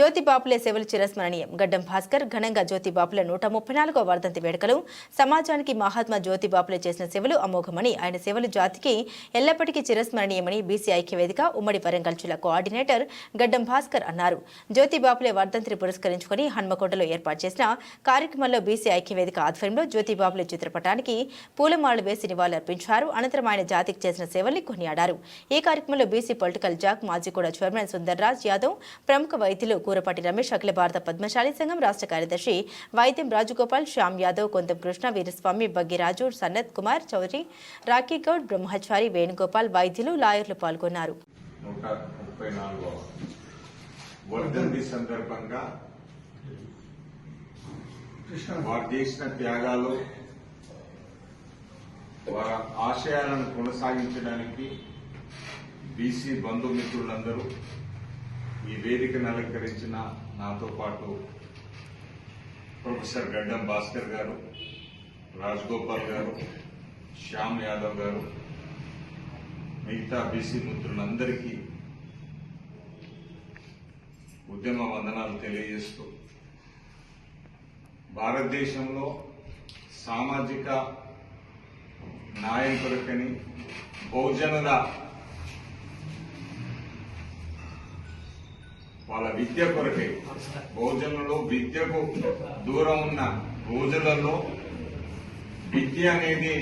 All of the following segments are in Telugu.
జ్యోతిబాపులే సేవలు చిరస్మరణీయం. గడ్డం భాస్కర్ ఘనంగా జ్యోతిబాపుల నూట ముప్పై నాలుగో వర్ధంతి వేడుకలు. సమాజానికి మహాత్మా జ్యోతిబాపులే చేసిన సేవలు అమోఘమని ఆయన సేవలు జాతికి ఎల్లప్పటికీ చిరస్మరణీయమని బీసీ ఐక్యవేదిక ఉమ్మడి వరంగల్ జిల్లా కోఆర్డినేటర్ గడ్డం భాస్కర్ అన్నారు. జ్యోతిబాపులే వర్ధంతిని పురస్కరించుకుని హన్మకొండలో ఏర్పాటు చేసిన కార్యక్రమంలో బీసీ ఐక్యవేదిక ఆధ్వర్యంలో జ్యోతిబాపులే చిత్రపటానికి పూలమాలలు వేసి నివాళులర్పించారు. అనంతరం ఆయన జాతికి చేసిన సేవల్ని కొనియాడారు. ఈ కార్యక్రమంలో బీసీ పొలిటికల్ జాక్ మాజీ కూడా చైర్మన్ సుందర్రాజ్ యాదవ్ ప్రముఖ వైద్యులు కూరపాటి రమేష్ అఖిల భారత పద్మశాలి సంఘం రాష్ట్ర కార్యదర్శి వైద్యం రాజగోపాల్ శ్యామ్ యాదవ్ కొంతం కృష్ణ వీరస్వామి బగ్గిరాజు సన్నత్ కుమార్ చౌదరి రాఖీ గౌడ్ బ్రహ్మచారి వేణుగోపాల్ వైద్యులు లాయర్లు పాల్గొన్నారు. చేసిన త్యాగాలు వారి ఆశయాలను కొనసాగించడానికి బీసీ బంధుమిత్రులందరూ ఈ వేదికను అలంకరించిన నాతో పాటు ప్రొఫెసర్ గడ్డం భాస్కర్ గారు రాజగోపాల్ గారు శ్యామ్ యాదవ్ గారు మిగతా బీసీ మిత్రులందరికీ ఉద్యమ వందనాలు తెలియజేస్తూ భారతదేశంలో సామాజిక న్యాయం కొరకని బహుజనుల వాళ్ళ విద్య కొరకే. బహుజనులు విద్యకు దూరం ఉన్న రోజులలో విద్య అనేది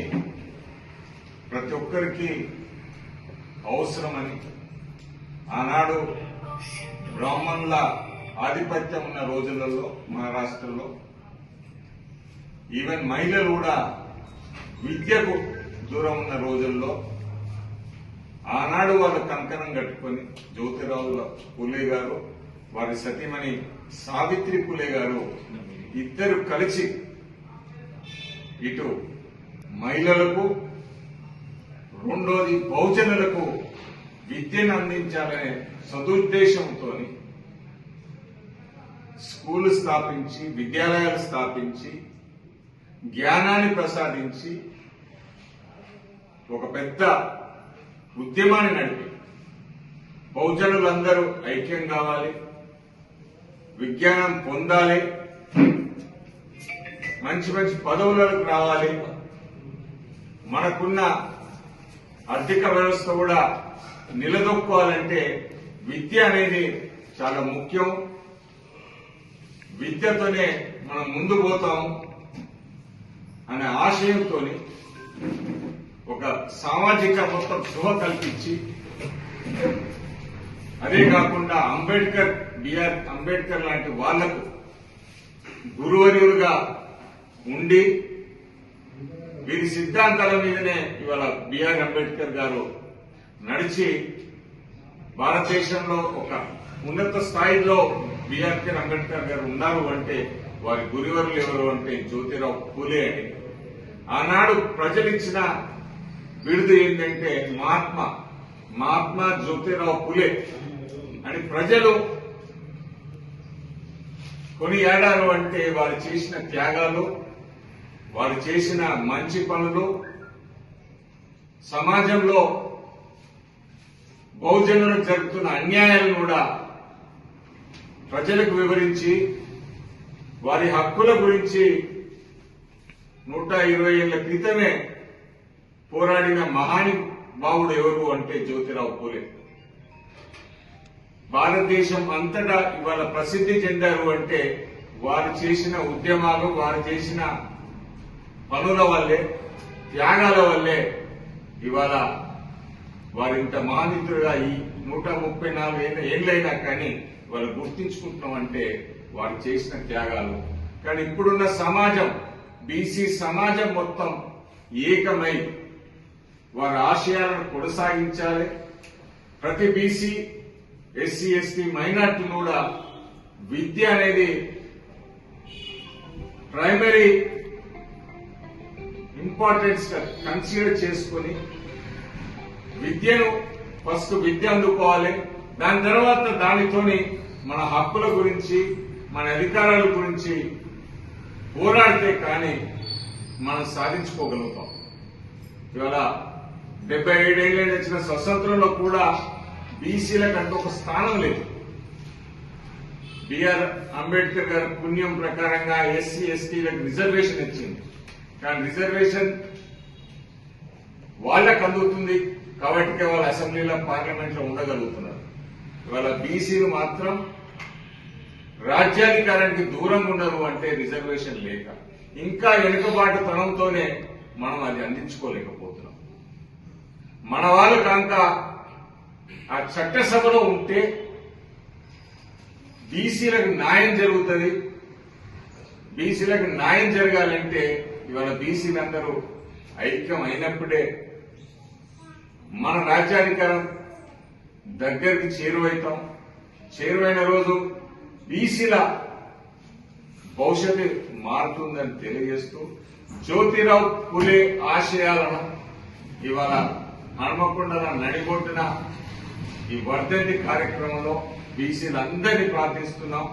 ప్రతి ఒక్కరికి అవసరమని. ఆనాడు బ్రాహ్మణుల ఆధిపత్యం ఉన్న రోజులలో మహారాష్ట్రలో ఈవెన్ మహిళలు కూడా విద్యకు దూరం ఉన్న రోజుల్లో ఆనాడు వాళ్ళు కంకణం కట్టుకొని జ్యోతిరావుల పులి గారు వారి సతీమణి సావిత్రి పులే గారు ఇద్దరు కలిసి ఇటు మహిళలకు రెండోది బహుజనులకు విద్యను అందించాలనే సదుద్దేశంతో స్కూలు స్థాపించి విద్యాలయాలు స్థాపించి జ్ఞానాన్ని ప్రసాదించి ఒక పెద్ద ఉద్యమాన్ని నడిపి బహుజనులందరూ ఐక్యం కావాలి. విజ్ఞానం పొందాలి. మంచి మంచి పదవులకు రావాలి. మనకున్న ఆర్థిక వ్యవస్థ కూడా నిలదొక్కోవాలంటే విద్య అనేది చాలా ముఖ్యం. విద్యతోనే మనం ముందు పోతాం అనే ఆశయంతో ఒక సామాజిక మొత్తం శుభ కల్పించి అదే కాకుండా అంబేద్కర్ బిఆర్ అంబేద్కర్ లాంటి వాళ్ళకు గురువర్యులుగా ఉండి వీరి సిద్ధాంతాల మీదనే ఇవాళ బిఆర్ అంబేద్కర్ గారు నడిచి భారతదేశంలో ఒక ఉన్నత స్థాయిలో బిఆర్కే అంబేద్కర్ గారు ఉన్నారు అంటే వారి గురివరులు ఎవరు అంటే జ్యోతిరావు పూలే అని ఆనాడు ప్రజలిచ్చిన విడుదల ఏంటంటే మహాత్మా మహాత్మా జ్యోతిరావు పులే. అని ప్రజలు కొని ఏడారు అంటే వారు చేసిన త్యాగాలు వారు చేసిన మంచి పనులు సమాజంలో బహుజనులకు జరుగుతున్న అన్యాయాలను కూడా ప్రజలకు వివరించి వారి హక్కుల గురించి నూట ఇరవై ఏళ్ళ క్రితమే పోరాడిన మహాని బావుడు ఎవరు అంటే జ్యోతిరావు పూలే. భారతదేశం అంతటా ఇవాళ ప్రసిద్ధి చెందారు అంటే వారు చేసిన ఉద్యమాలు వారు చేసిన పనుల వల్లే త్యాగాల వల్లే ఇవాళ వారింత మహానితులుగా ఈ నూట ముప్పై నాలుగు అయినా ఏళ్ళైనా కానీ వాళ్ళు గుర్తించుకుంటున్నాం అంటే వారు చేసిన త్యాగాలు. కానీ ఇప్పుడున్న సమాజం బీసీ సమాజం మొత్తం ఏకమై వారి ఆశయాలను కొనసాగించాలి. ప్రతి బీసీ ఎస్సీ ఎస్టీ మైనార్టీని కూడా విద్య అనేది ప్రైమరీ ఇంపార్టెన్స్ కన్సిడర్ చేసుకుని విద్యను ఫస్ట్ విద్య అందుకోవాలి. దాని తర్వాత దానితోని మన హక్కుల గురించి మన అధికారాల గురించి పోరాడితే కానీ మనం సాధించుకోగలుగుతాం. ఇవాళ డెబ్బై ఏడేళ్ళ వచ్చిన స్వతంత్రంలో కూడా బీసీలకు అంత ఒక స్థానం లేదు. బిఆర్ అంబేద్కర్ గారి పుణ్యం ప్రకారంగా ఎస్సీ ఎస్టీలకు రిజర్వేషన్ ఇచ్చింది. కానీ రిజర్వేషన్ వాళ్ళకు అందుతుంది కాబట్టి వాళ్ళ అసెంబ్లీలో పార్లమెంట్లో ఉండగలుగుతున్నారు. ఇవాళ బీసీలు మాత్రం రాజ్యాధికారానికి దూరంగా ఉండరు అంటే రిజర్వేషన్ లేక ఇంకా వెనుకబాటు తనంతోనే మనం అది అందించుకోలేకపోతున్నాం. మన వాళ్ళు కనుక ఆ చట్టసభలో ఉంటే బీసీలకు న్యాయం జరుగుతుంది. బీసీలకు న్యాయం జరగాలంటే ఇవాళ బీసీలందరూ ఐక్యం అయినప్పుడే మన రాజ్యాధికారం దగ్గరికి చేరువైతాం. చేరువైన రోజు బీసీల భవిష్యత్తు మారుతుందని తెలియజేస్తూ జ్యోతిరావు పులే ఆశయాలను ఇవాళ హనుమకొండల నడిబొడ్డున ఈ వర్ధంతి కార్యక్రమంలో బీసీలందరినీ ప్రార్థిస్తున్నాం.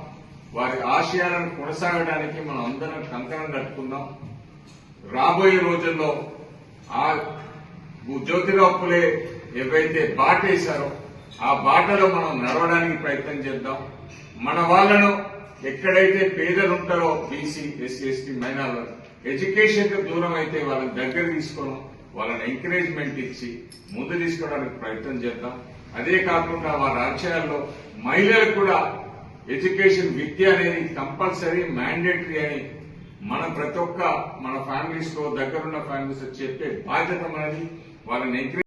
వారి ఆశయాలను కొనసాగడానికి మనం అందరం కంకణం కట్టుకుందాం. రాబోయే రోజుల్లో ఆ జ్యోతిరావు పులే ఏవైతే బాటేశారో ఆ బాటలో మనం నడవడానికి ప్రయత్నం చేద్దాం. మన వాళ్ళను ఎక్కడైతే పేదలు ఉంటారో బీసీ ఎస్సీ ఎస్టీ మైనార్లు ఎడ్యుకేషన్కు దూరం అయితే వాళ్ళని దగ్గర తీసుకోవడం వాళ్ళని ఎంకరేజ్మెంట్ ఇచ్చి ముందు తీసుకోవడానికి ప్రయత్నం చేద్దాం. అదే కాకుండా వారి రాజ్యాల్లో మహిళలకు కూడా ఎడ్యుకేషన్ విద్య అనేది కంపల్సరీ మ్యాండేటరీ అని మనం ప్రతి ఒక్క మన ఫ్యామిలీస్లో దగ్గరున్న ఫ్యామిలీస్ చెప్పే బాధ్యత మనది. వాళ్ళని ఎంకరేజ్